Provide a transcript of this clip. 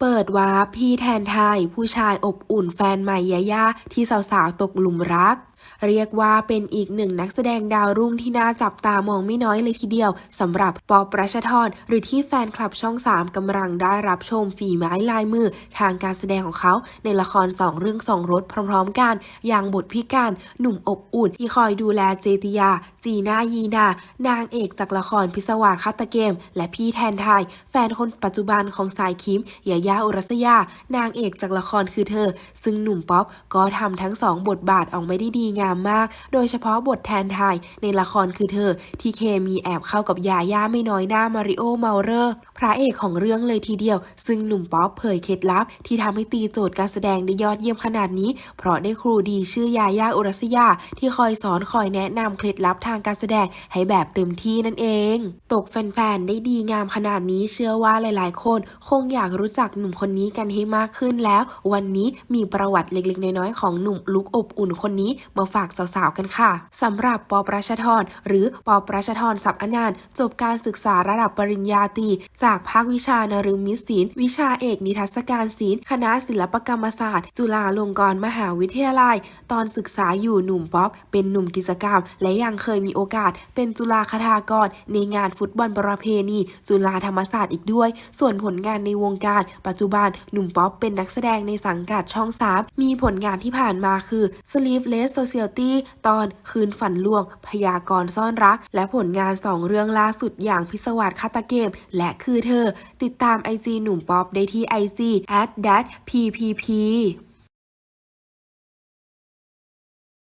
เปิดวาร์ปพี่แทนไทย ผู้ชายอบอุ่นแฟนใหม่ยาย่าที่สาวๆตกหลุมรักเรียกว่าเป็นอีกหนึ่งนักแสดงดาวรุ่งที่น่าจับตามองไม่น้อยเลยทีเดียวสำหรับปอประชทรหรือที่แฟนคลับช่อง 3กำลังได้รับชมฝีไม้ลายมือ ทางการแสดงของเขาในละครสองเรื่องสองรสพร้อมๆกัน อย่างบทพิการหนุ่มอบอุ่นที่คอยดูแลเจติยา จีน่ายีนา นางเอกจากละครพิศวาสฆาตเกม และพี่แทนไทย แฟนคนปัจจุบันของสายคิมยายาอุรัสยา นางเอกจากละครคือเธอ ซึ่งหนุ่มป๊อปก็ทำทั้งสองบทบาทออกมาได้ดีีงามมาก โดยเฉพาะบทแทนไทยในละครคือเธอ ที่เคมีแอบเข้ากับยาย่าไม่น้อยหน้ามาริโอเมาเรอร์ พระเอกของเรื่องเลยทีเดียว ซึ่งหนุ่มป๊อปเผยเคล็ดลับ ที่ทำให้ตีโจทย์การแสดงได้ยอดเยี่ยมขนาดนี้ เพราะได้ครูดีชื่อยาย่าอุรัสยา ที่คอยสอนคอยแนะนำเคล็ดลับทางการแสดงให้แบบเต็มที่นั่นเอง ตกแฟนๆได้ดีงามขนาดนี้เชื่อว่าหลายๆ คน คงอยากรู้จักหนุ่มคนนี้กันให้มากขึ้นแล้ว วันนี้มีประวัติเล็กๆ น้อยๆของหนุ่มลุกอบอุ่นคนนี้มาฝากสาวๆกันค่ะสำหรับปอประชทรหรือปอประชทรศักดิ์อนานตจบการศึกษาระดับปริญญาตรีจากภาควิชานรึมิศิลป์วิชาเอกนิทรรศการศิลป์คณะศิลปกรรมศาสตร์ จุฬาลงกรณ์มหาวิทยาลัย ตอนศึกษาอยู่หนุ่มป๊อป เป็นหนุ่มกิจกรรม และยังเคยมีโอกาส เป็นจุฬาคทากร ในงานฟุตบอลประเพณี จุฬาธรรมศาสตร์อีกด้วย ส่วนผลงานในวงการ ปัจจุบันหนุ่มป๊อปเป็นนักแสดงในสังกัดช่อง3มีผลงานที่ผ่านมาคือ Sleepless ซียลตี้ตอนคืนฝันลวง พยากรซ่อนรัก และผลงาน2เรื่องล่าสุดอย่างพิศวาสคาตาเกม และคือเธอ ติดตามไอจีหนุ่มป๊อปได้ที่ไอจี at ppp